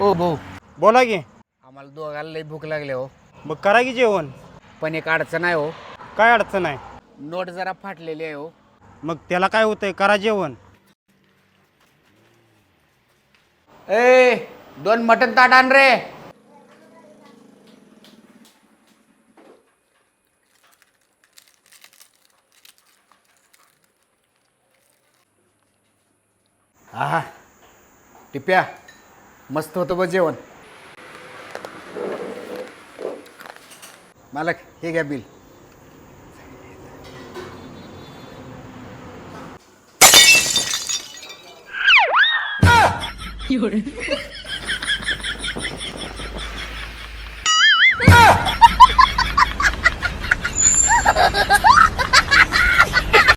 हो भाऊ बोला की. आम्हाला दोघाला लई भूक लागली हो. मग करा की जेवण. पण एक अडचण आहे हो. काय अडचण आहे? नोट जरा फाटलेली आहे हो. मग त्याला काय होतंय? करा जेवण. ए दोन मटन ताट आण रे. आहा टिप्या. मस्त होतं बघ जेवण. मालक हे घ्या बिल.